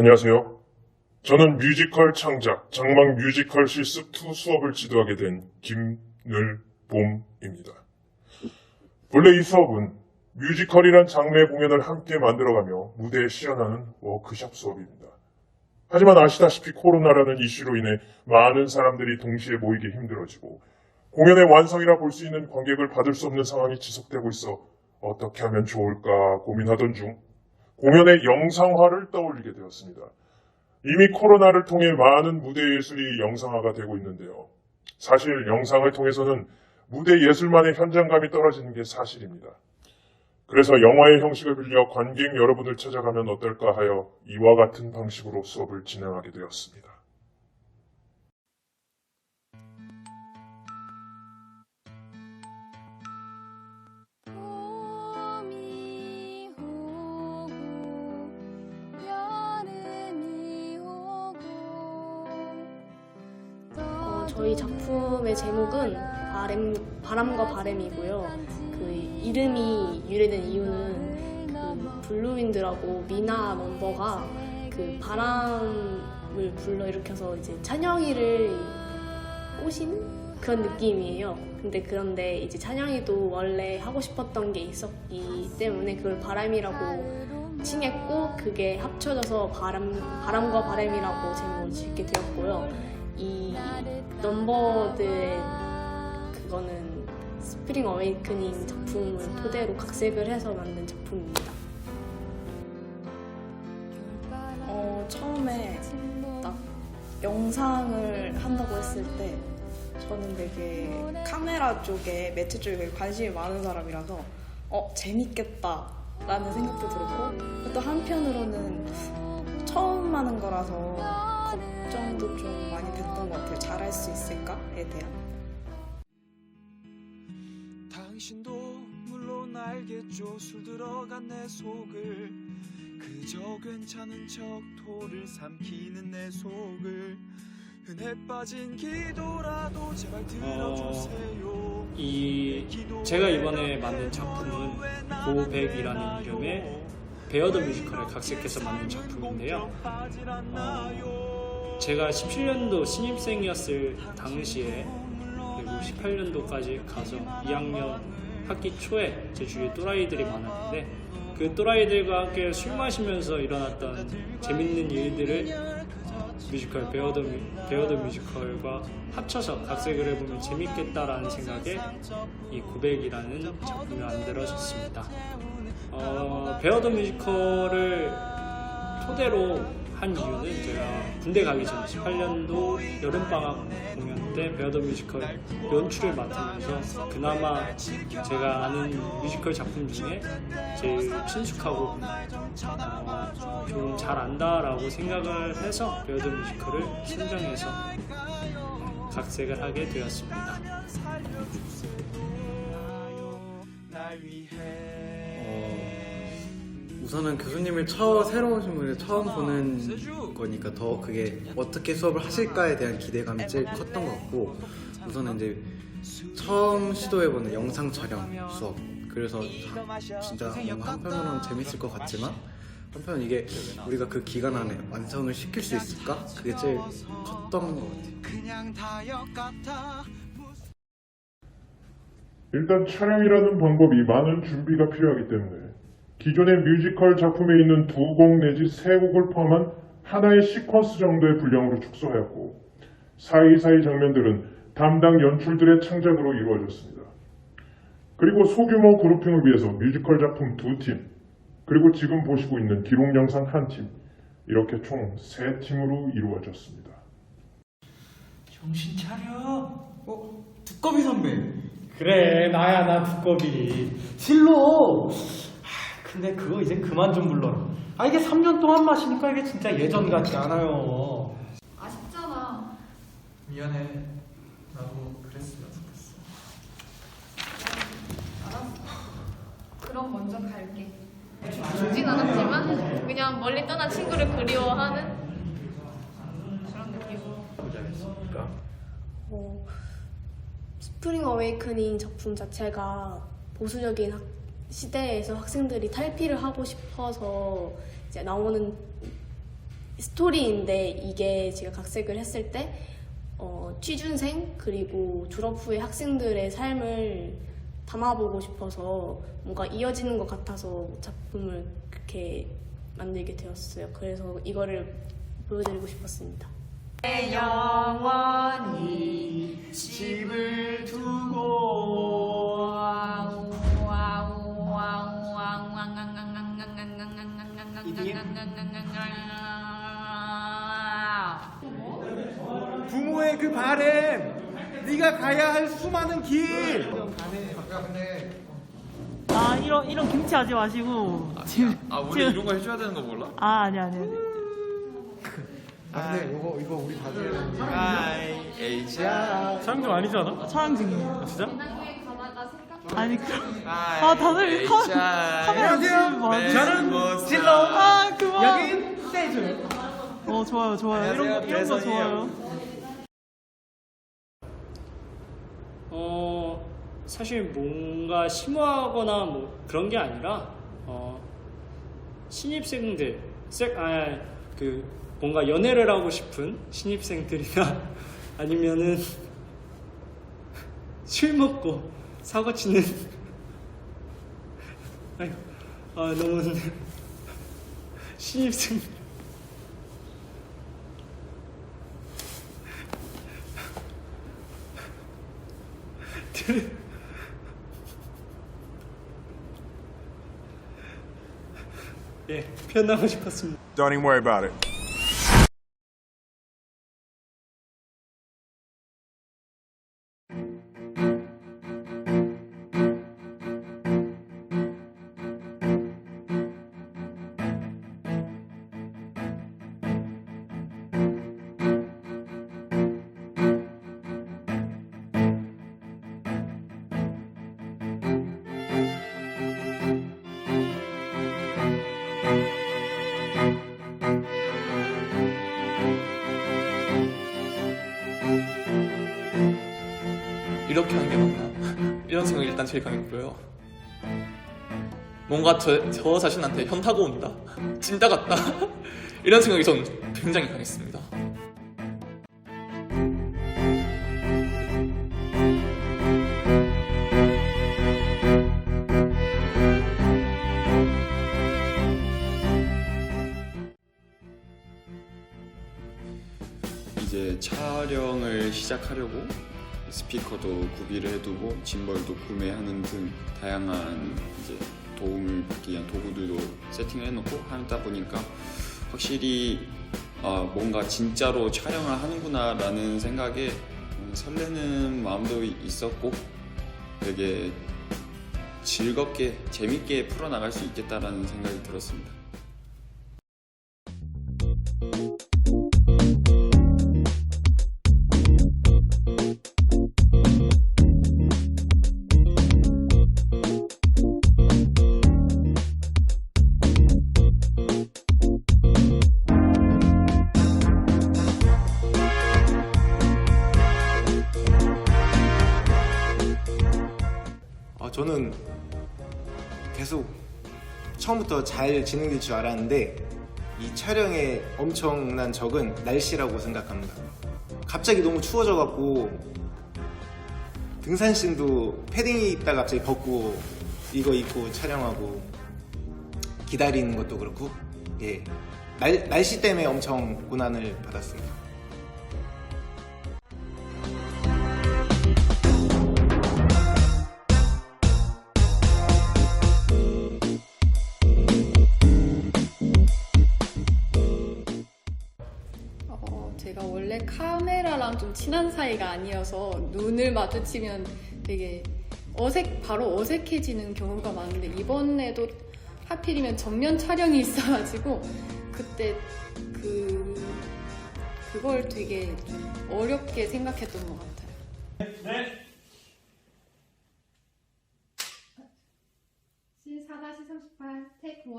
안녕하세요. 저는 뮤지컬 창작, 장막 뮤지컬 실습 2 수업을 지도하게 된 김늘봄입니다. 본래 이 수업은 뮤지컬이란 장르의 공연을 함께 만들어가며 무대에 시연하는 워크숍 수업입니다. 하지만 아시다시피 코로나라는 이슈로 인해 많은 사람들이 동시에 모이기 힘들어지고 공연의 완성이라 볼 수 있는 관객을 받을 수 없는 상황이 지속되고 있어 어떻게 하면 좋을까 고민하던 중 공연의 영상화를 떠올리게 되었습니다. 이미 코로나를 통해 많은 무대 예술이 영상화가 되고 있는데요. 사실 영상을 통해서는 무대 예술만의 현장감이 떨어지는 게 사실입니다. 그래서 영화의 형식을 빌려 관객 여러분을 찾아가면 어떨까 하여 이와 같은 방식으로 수업을 진행하게 되었습니다. 저희 작품의 제목은 바람, 바람과 바람이고요. 그 이름이 유래된 이유는 그 블루윈드라고 미나 멤버가 그 바람을 불러 일으켜서 이제 찬영이를 꼬시는 그런 느낌이에요. 근데 그런데 이제 찬영이도 원래 하고 싶었던 게 있었기 때문에 그걸 바람이라고 칭했고 그게 합쳐져서 바람, 바람과 바람이라고 제목을 짓게 되었고요. 이 넘버들의 그거는 스프링 어웨이크닝 작품을 토대로 각색을 해서 만든 작품입니다. 어, 처음에 딱 영상을 한다고 했을 때 저는 되게 카메라 쪽에 매체 쪽에 관심이 많은 사람이라서 어 재밌겠다 라는 생각도 들었고 또 한편으로는 처음 하는 거라서 걱정도 좀 많이 됐던 것 같아요. 잘할 수 있을까에 대한. 당신도 물론 알겠죠 술 들어간 내 속을 그저 괜찮은 척 토를 삼키는 내 속을 흔해 빠진 기도라도 제발 들어주세요 이 제가 이번에 만든 작품은 고백이라는 이름의 베어드 뮤지컬을 각색해서 만든 작품인데요. 어, 제가 17년도 신입생이었을 당시에 그리고 18년도까지 가서 2학년 학기 초에 제 주위에 또라이들이 많았는데 그 또라이들과 함께 술 마시면서 일어났던 재밌는 일들을 뮤지컬 뮤- 베어더 뮤지컬과 합쳐서 각색을 해보면 재밌겠다라는 생각에 이 고백이라는 작품이 만들어졌습니다. 어, 베어더 뮤지컬을 토대로 한 이유는 제가 군대 가기 전 18년도 여름방학 공연 때 베어더 뮤지컬 연출을 맡으면서 그나마 제가 아는 뮤지컬 작품 중에 제일 친숙하고 어, 좀잘 안다라고 생각을 해서 베어더 뮤지컬을 선정해서 각색을 하게 되었습니다. 우선은 교수님을 처음 새로 오신 분을 처음 보는 거니까 더 그게 어떻게 수업을 하실까에 대한 기대감이 제일 컸던 것 같고 우선은 이제 처음 시도해보는 영상 촬영 수업 그래서 진짜 뭔가 한편으로는 재밌을 것 같지만 한편은 이게 우리가 그 기간 안에 완성을 시킬 수 있을까? 그게 제일 컸던 것 같아요. 일단 촬영이라는 방법이 많은 준비가 필요하기 때문에 기존의 뮤지컬 작품에 있는 두 곡 내지 세 곡을 포함한 하나의 시퀀스 정도의 분량으로 축소하였고 사이사이 장면들은 담당 연출들의 창작으로 이루어졌습니다. 그리고 소규모 그룹핑을 위해서 뮤지컬 작품 두 팀, 그리고 지금 보시고 있는 기록 영상 한 팀, 이렇게 총 세 팀으로 이루어졌습니다. 정신 차려. 어? 두꺼비 선배! 그래 나야 나 두꺼비. 실로. 아, 근데 그거 이제 그만 좀 불러라. 아 이게 3년 동안 마시니까 이게 진짜 예전 같지 않아요. 아쉽잖아 미안해. 나도 그랬으면 좋겠어. 그럼 먼저 갈게 죽진 않았지만 그냥 멀리 떠난 친구를 그리워하는 그런 느낌으로 어, 스프링 어웨이크닝 작품 자체가 보수적인 학- 시대에서 학생들이 탈피를 하고 싶어서 이제 나오는 스토리인데 이게 제가 각색을 했을 때 어, 취준생 그리고 졸업 후에 학생들의 삶을 담아보고 싶어서 뭔가 이어지는 것 같아서 작품을 그렇게 만들게 되었어요. 그래서 이거를 보여드리고 싶었습니다. 영원히 집을 두고 부모의 그 바램 네가 가야 할 수많은 길. 아 이런 이런 김치 하지 마시고. 지금 아 우리 지금- 이런 거 해줘야 되는 거 몰라? 아 아니 아니 아니. 아 근데 이거 이거 우리 받을 아이 에이자 촬영 중 아니잖아? 촬영 중이에요 진짜? 아니 그, 아 다들 카, 카메라 뭐 하지? 저는 찔러. 아 그만. 여긴 세주 어 좋아요 좋아요. 이런 거 이런 거 좋아요. 어, 사실 뭔가 심오하거나 뭐 그런 게 아니라 어, 신입생들, 색, 아, 그 뭔가 연애를 하고 싶은 신입생들이나 아니면은 술 먹고 사고 치는 아유, 아 너무 신입생 예 표현하고 싶었습니다. Don't even worry about it. 이렇게 하는 게 맞나? 이런 생각이 일단 제일 강했고요. 뭔가 저, 저 자신한테 현타가 온다. 찐따 같다. 이런 생각이 전 굉장히 강했습니다. 이제 촬영을 시작하려고 스피커도 구비를 해두고 짐벌도 구매하는 등 다양한 이제 도움을 받기 위한 도구들도 세팅을 해놓고 하다 보니까 확실히 아, 뭔가 진짜로 촬영을 하는구나라는 생각에 음, 설레는 마음도 있었고 되게 즐겁게 재밌게 풀어나갈 수 있겠다라는 생각이 들었습니다. 계속 처음부터 잘 진행될 줄 알았는데 이 촬영의 엄청난 적은 날씨라고 생각합니다. 갑자기 너무 추워져 갖고 등산신도 패딩 입다가 갑자기 벗고 이거 입고 촬영하고 기다리는 것도 그렇고 예 날, 날씨 때문에 엄청 고난을 받았습니다. 친한 사이가 아니어서 눈을 마주치면 되게 어색 바로 어색해지는 경우가 많은데 이번에도 하필이면 정면 촬영이 있어가지고 그때 그 그걸 되게 좀 어렵게 생각했던 것 같아요. C4-38 테이크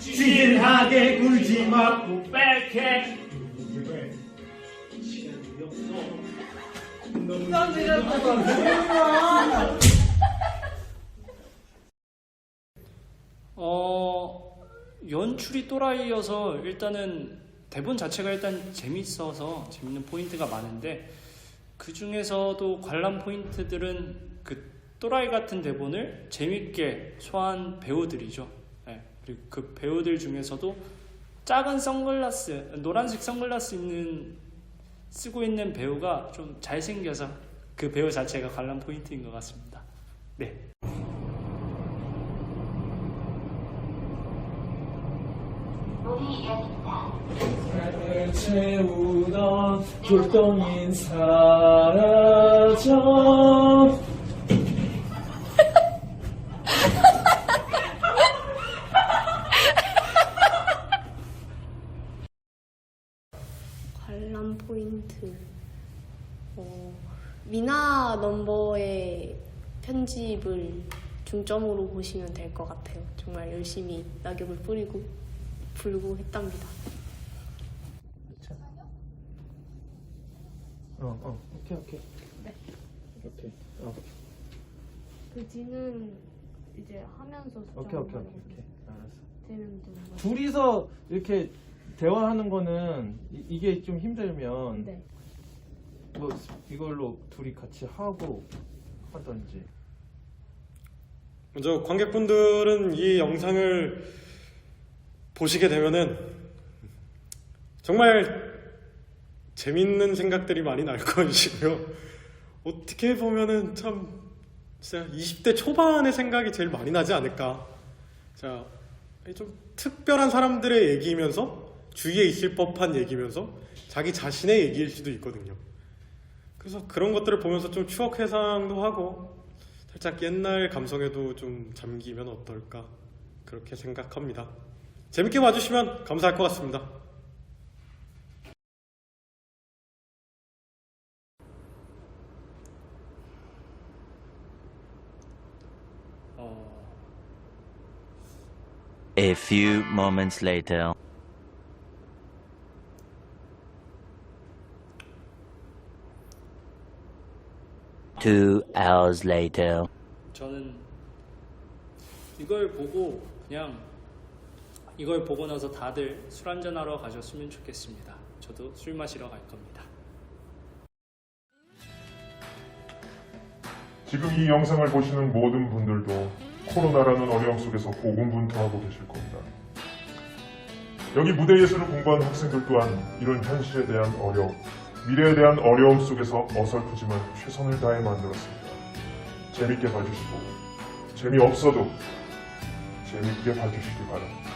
진하게 굴지 마 백해 시간이 없어 어, 연출이 또라이여서 일단은 대본 자체가 일단 재밌어서 재밌는 포인트가 많은데 그 중에서도 관람 포인트들은 그 또라이 같은 대본을 재밌게 소화한 배우들이죠. 예, 그리고 그 배우들 중에서도 작은 선글라스, 노란색 선글라스 있는 쓰고 있는 배우가 좀 잘생겨서 그 배우 자체가 관람 포인트인 것 같습니다. 네. 채우던 돌덩인 사라져 관람 포인트. 어, 미나 넘버의 편집을 중점으로 보시면 될 것 같아요. 정말 열심히 낙엽을 뿌리고 불고 했답니다. 어, 어, 오케이, 오케이. 네. 오케이, 어, 그 뒤는 이제 하면서 오케이, 오케이, 오케이, 오케이. 알았어. 되는 거예요. 둘이서 이렇게 대화하는 거는 이, 이게 좀 힘들면 네. 뭐 이걸로 둘이 같이 하고 하던지. 먼저 관객분들은 이 영상을 보시게 되면은 정말 재밌는 생각들이 많이 날 것이고요. 어떻게 보면은 참 진짜 20대 초반의 생각이 제일 많이 나지 않을까. 자, 좀 특별한 사람들의 얘기면서 주위에 있을 법한 얘기면서 자기 자신의 얘기일 수도 있거든요. 그래서 그런 것들을 보면서 좀 추억 회상도 하고 살짝 옛날 감성에도 좀 잠기면 어떨까 그렇게 생각합니다. 재밌게 봐주시면 감사할 것 같습니다. A few moments later. Two hours later. 저는 이걸 보고 그냥 이걸 보고 나서 다들 술 한잔 하러 가셨으면 좋겠습니다. 저도 술 마시러 갈 겁니다. 지금 이 영상을 보시는 모든 분들도 코로나라는 어려움 속에서 고군분투하고 계실 겁니다. 여기 무대 예술을 공부하는 학생들 또한 이런 현실에 대한 어려움, 미래에 대한 어려움 속에서 어설프지만 최선을 다해 만들었습니다. 재밌게 봐주시고 재미없어도 재밌게 봐주시기 바랍니다.